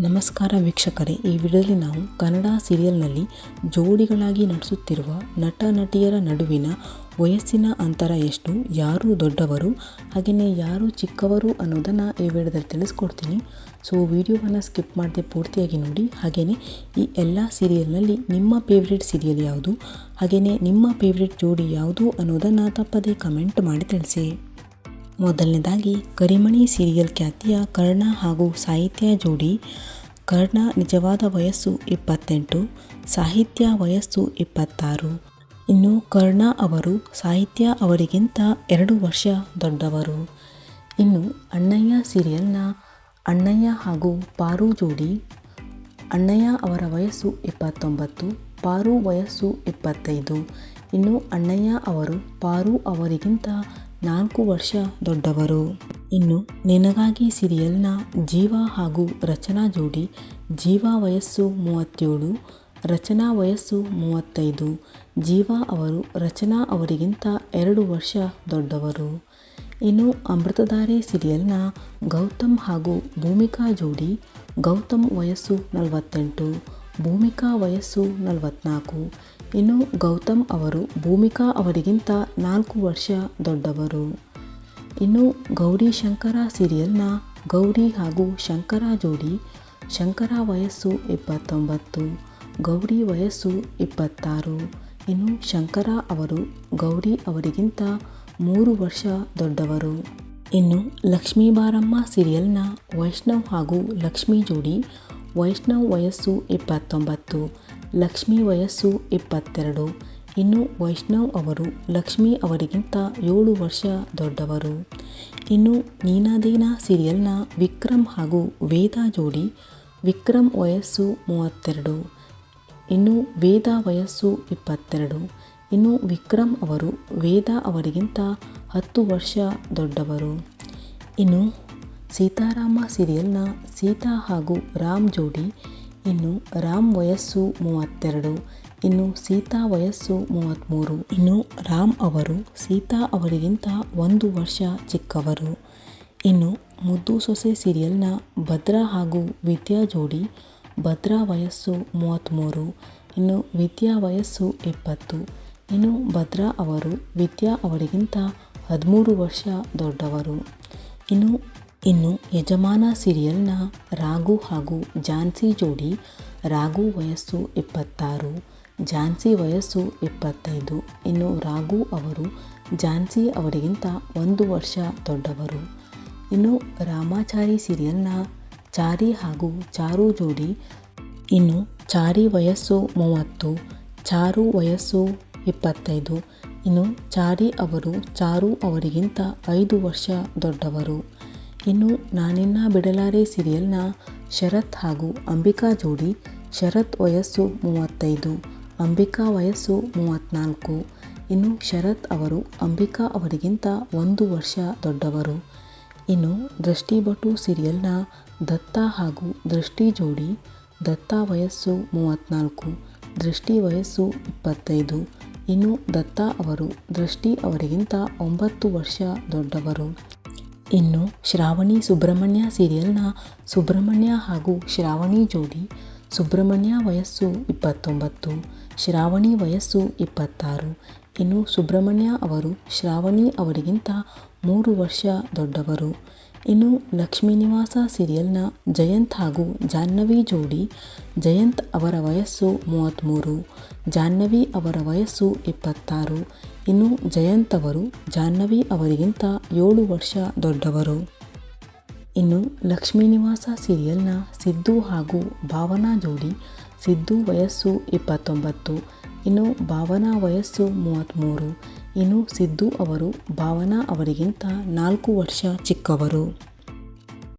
ನಮಸ್ಕಾರ ವೀಕ್ಷಕರೇ, ಈ ವಿಡಿಯೋದಲ್ಲಿ ನಾವು ಕನ್ನಡ ಸೀರಿಯಲ್ನಲ್ಲಿ ಜೋಡಿಗಳಾಗಿ ನಟಿಸುತ್ತಿರುವ ನಟ ನಟಿಯರ ನಡುವಿನ ವಯಸ್ಸಿನ ಅಂತರ ಎಷ್ಟು, ಯಾರು ದೊಡ್ಡವರು, ಹಾಗೆಯೇ ಯಾರು ಚಿಕ್ಕವರು ಅನ್ನೋದನ್ನು ಈ ವಿಡಿಯೋದಲ್ಲಿ ತಿಳಿಸ್ಕೊಡ್ತೀನಿ. ಸೊ, ವಿಡಿಯೋವನ್ನು ಸ್ಕಿಪ್ ಮಾಡದೆ ಪೂರ್ತಿಯಾಗಿ ನೋಡಿ, ಹಾಗೆಯೇ ಈ ಎಲ್ಲ ಸೀರಿಯಲ್ನಲ್ಲಿ ನಿಮ್ಮ ಫೇವ್ರೇಟ್ ಸೀರಿಯಲ್ ಯಾವುದು, ಹಾಗೆಯೇ ನಿಮ್ಮ ಫೇವ್ರೇಟ್ ಜೋಡಿ ಯಾವುದು ಅನ್ನೋದನ್ನು ತಪ್ಪದೇ ಕಮೆಂಟ್ ಮಾಡಿ ತಿಳಿಸಿ. ಮೊದಲನೇದಾಗಿ ಕರಿಮಣಿ ಸೀರಿಯಲ್ ಖ್ಯಾತಿಯ ಕರ್ಣ ಹಾಗೂ ಸಾಹಿತ್ಯ ಜೋಡಿ ಕರ್ಣ ನಿಜವಾದ ವಯಸ್ಸು ಇಪ್ಪತ್ತೆಂಟು, ಸಾಹಿತ್ಯ ವಯಸ್ಸು ಇಪ್ಪತ್ತಾರು. ಇನ್ನು ಕರ್ಣ ಅವರು ಸಾಹಿತ್ಯ ಅವರಿಗಿಂತ ಎರಡು ವರ್ಷ ದೊಡ್ಡವರು. ಇನ್ನು ಅಣ್ಣಯ್ಯ ಸೀರಿಯಲ್ನ ಅಣ್ಣಯ್ಯ ಹಾಗೂ ಪಾರು ಜೋಡಿ ಅಣ್ಣಯ್ಯ ಅವರ ವಯಸ್ಸು ಇಪ್ಪತ್ತೊಂಬತ್ತು, ಪಾರು ವಯಸ್ಸು ಇಪ್ಪತ್ತೈದು. ಇನ್ನು ಅಣ್ಣಯ್ಯ ಅವರು ಪಾರು ಅವರಿಗಿಂತ ನಾಲ್ಕು ವರ್ಷ ದೊಡ್ಡವರು. ಇನ್ನು ನಿನಗಾಗಿ ಸಿರಿಯಲ್ನ ಜೀವ ಹಾಗೂ ರಚನಾ ಜೋಡಿ ಜೀವ ವಯಸ್ಸು ಮೂವತ್ತೇಳು, ರಚನಾ ವಯಸ್ಸು ಮೂವತ್ತೈದು, ಜೀವ ಅವರು ರಚನಾ ಅವರಿಗಿಂತ ಎರಡು ವರ್ಷ ದೊಡ್ಡವರು. ಇನ್ನು ಅಮೃತಧಾರೆ ಸಿರಿಯಲ್ನ ಗೌತಮ್ ಹಾಗೂ ಭೂಮಿಕಾ ಜೋಡಿ ಗೌತಮ್ ವಯಸ್ಸು ನಲವತ್ತೆಂಟು, ಭೂಮಿಕಾ ವಯಸ್ಸು ನಲವತ್ನಾಲ್ಕು ಇನ್ನು ಗೌತಮ್ ಅವರು ಭೂಮಿಕಾ ಅವರಿಗಿಂತ ನಾಲ್ಕು ವರ್ಷ ದೊಡ್ಡವರು. ಇನ್ನು ಗೌರಿ ಶಂಕರ ಸೀರಿಯಲ್ನ ಗೌರಿ ಹಾಗೂ ಶಂಕರ ಜೋಡಿ ಶಂಕರ ವಯಸ್ಸು ಇಪ್ಪತ್ತೊಂಬತ್ತು, ಗೌರಿ ವಯಸ್ಸು ಇಪ್ಪತ್ತಾರು. ಇನ್ನು ಶಂಕರ ಅವರು ಗೌರಿ ಅವರಿಗಿಂತ ಮೂರು ವರ್ಷ ದೊಡ್ಡವರು. ಇನ್ನು ಲಕ್ಷ್ಮೀ ಬಾರಮ್ಮ ಸೀರಿಯಲ್ನ ವೈಷ್ಣವ್ ಹಾಗೂ ಲಕ್ಷ್ಮಿ ಜೋಡಿ ವೈಷ್ಣವ್ ವಯಸ್ಸು ಇಪ್ಪತ್ತೊಂಬತ್ತು ಲಕ್ಷ್ಮಿ ವಯಸ್ಸು ಇಪ್ಪತ್ತೆರಡು. ಇನ್ನು ವೈಷ್ಣವ್ ಅವರು ಲಕ್ಷ್ಮಿ ಅವರಿಗಿಂತ ಏಳು ವರ್ಷ ದೊಡ್ಡವರು. ಇನ್ನು ನೀನಾದೀನಾ ಸೀರಿಯಲ್ನ ವಿಕ್ರಮ್ ಹಾಗೂ ವೇದಾ ಜೋಡಿ ವಿಕ್ರಮ್ ವಯಸ್ಸು ಮೂವತ್ತೆರಡು. ಇನ್ನು ವೇದಾ ವಯಸ್ಸು ಇಪ್ಪತ್ತೆರಡು. ಇನ್ನು ವಿಕ್ರಮ್ ಅವರು ವೇದಾ ಅವರಿಗಿಂತ ಹತ್ತು ವರ್ಷ ದೊಡ್ಡವರು. ಇನ್ನು ಸೀತಾರಾಮ ಸೀರಿಯಲ್ನ ಸೀತಾ ಹಾಗೂ ರಾಮ್ ಜೋಡಿ ಇನ್ನು ರಾಮ್ ವಯಸ್ಸು ಮೂವತ್ತೆರಡು, ಇನ್ನು ಸೀತಾ ವಯಸ್ಸು ಮೂವತ್ತ್ಮೂರು ಇನ್ನು ರಾಮ್ ಅವರು ಸೀತಾ ಅವರಿಗಿಂತ ಒಂದು ವರ್ಷ ಚಿಕ್ಕವರು. ಇನ್ನು ಮುದ್ದು ಸೊಸೆ ಸೀರಿಯಲ್ನ ಭದ್ರಾ ಹಾಗೂ ವಿದ್ಯಾ ಜೋಡಿ ಭದ್ರಾ ವಯಸ್ಸು ಮೂವತ್ತ್ಮೂರು ಇನ್ನು ವಿದ್ಯಾ ವಯಸ್ಸು ಇಪ್ಪತ್ತು ಇನ್ನು ಭದ್ರಾ ಅವರು ವಿದ್ಯಾ ಅವರಿಗಿಂತ ಹದಿಮೂರು ವರ್ಷ ದೊಡ್ಡವರು. ಇನ್ನು ಇನ್ನು ಯಜಮಾನ ಸೀರಿಯಲ್ನ ರಾಘು ಹಾಗೂ ಝಾನ್ಸಿ ಜೋಡಿ ರಾಘು ವಯಸ್ಸು ಇಪ್ಪತ್ತಾರು ಝಾನ್ಸಿ ವಯಸ್ಸು ಇಪ್ಪತ್ತೈದು. ಇನ್ನು ರಾಘು ಅವರು ಝಾನ್ಸಿ ಅವರಿಗಿಂತ ಒಂದು ವರ್ಷ ದೊಡ್ಡವರು. ಇನ್ನು ರಾಮಾಚಾರಿ ಸೀರಿಯಲ್ನ ಚಾರಿ ಹಾಗೂ ಚಾರು ಜೋಡಿ ಇನ್ನು ಚಾರಿ ವಯಸ್ಸು ಮೂವತ್ತು, ಚಾರು ವಯಸ್ಸು ಇಪ್ಪತ್ತೈದು. ಇನ್ನು ಚಾರಿ ಅವರು ಚಾರು ಅವರಿಗಿಂತ ಐದು ವರ್ಷ ದೊಡ್ಡವರು. ಇನ್ನು ನಾನಿನ್ನ ಬಿಡಲಾರೆ ಸೀರಿಯಲ್ನ ಶರತ್ ಹಾಗೂ ಅಂಬಿಕಾ ಜೋಡಿ ಶರತ್ ವಯಸ್ಸು ಮೂವತ್ತೈದು, ಅಂಬಿಕಾ ವಯಸ್ಸು ಮೂವತ್ತ್ನಾಲ್ಕು ಇನ್ನು ಶರತ್ ಅವರು ಅಂಬಿಕಾ ಅವರಿಗಿಂತ ಒಂದು ವರ್ಷ ದೊಡ್ಡವರು. ಇನ್ನು ದೃಷ್ಟಿ ಭಟು ಸೀರಿಯಲ್ನ ದತ್ತ ಹಾಗೂ ದೃಷ್ಟಿ ಜೋಡಿ ದತ್ತ ವಯಸ್ಸು ಮೂವತ್ತ್ನಾಲ್ಕು ದೃಷ್ಟಿ ವಯಸ್ಸು ಇಪ್ಪತ್ತೈದು. ಇನ್ನು ದತ್ತ ಅವರು ದೃಷ್ಟಿ ಅವರಿಗಿಂತ ಒಂಬತ್ತು ವರ್ಷ ದೊಡ್ಡವರು. ಇನ್ನು ಶ್ರಾವಣಿ ಸುಬ್ರಹ್ಮಣ್ಯ ಸೀರಿಯಲ್ನ ಸುಬ್ರಹ್ಮಣ್ಯ ಹಾಗೂ ಶ್ರಾವಣಿ ಜೋಡಿ ಸುಬ್ರಹ್ಮಣ್ಯ ವಯಸ್ಸು ಇಪ್ಪತ್ತೊಂಬತ್ತು, ಶ್ರಾವಣಿ ವಯಸ್ಸು ಇಪ್ಪತ್ತಾರು. ಇನ್ನು ಸುಬ್ರಹ್ಮಣ್ಯ ಅವರು ಶ್ರಾವಣಿ ಅವರಿಗಿಂತ ಮೂರು ವರ್ಷ ದೊಡ್ಡವರು. ಇನ್ನು ಲಕ್ಷ್ಮೀ ನಿವಾಸ ಸೀರಿಯಲ್ನ ಜಯಂತ್ ಹಾಗೂ ಜಾಹ್ನವಿ ಜೋಡಿ ಜಯಂತ್ ಅವರ ವಯಸ್ಸು ಮೂವತ್ತ್ಮೂರು ಜಾಹ್ನವಿ ಅವರ ವಯಸ್ಸು ಇಪ್ಪತ್ತಾರು. ಇನ್ನು ಜಯಂತ್ ಅವರು ಜಾಹ್ನವಿ ಅವರಿಗಿಂತ ಏಳು ವರ್ಷ ದೊಡ್ಡವರು. ಇನ್ನು ಲಕ್ಷ್ಮೀ ನಿವಾಸ ಸೀರಿಯಲ್ನ ಸಿದ್ದು ಹಾಗೂ ಭಾವನಾ ಜೋಡಿ ಸಿದ್ದು ವಯಸ್ಸು ಇಪ್ಪತ್ತೊಂಬತ್ತು, ಇನ್ನು ಭಾವನಾ ವಯಸ್ಸು ಮೂವತ್ತ್ಮೂರು ಇನ್ನು ಸಿದ್ದು ಅವರು ಭಾವನಾ ಅವರಿಗಿಂತ ನಾಲ್ಕು ವರ್ಷ ಚಿಕ್ಕವರು.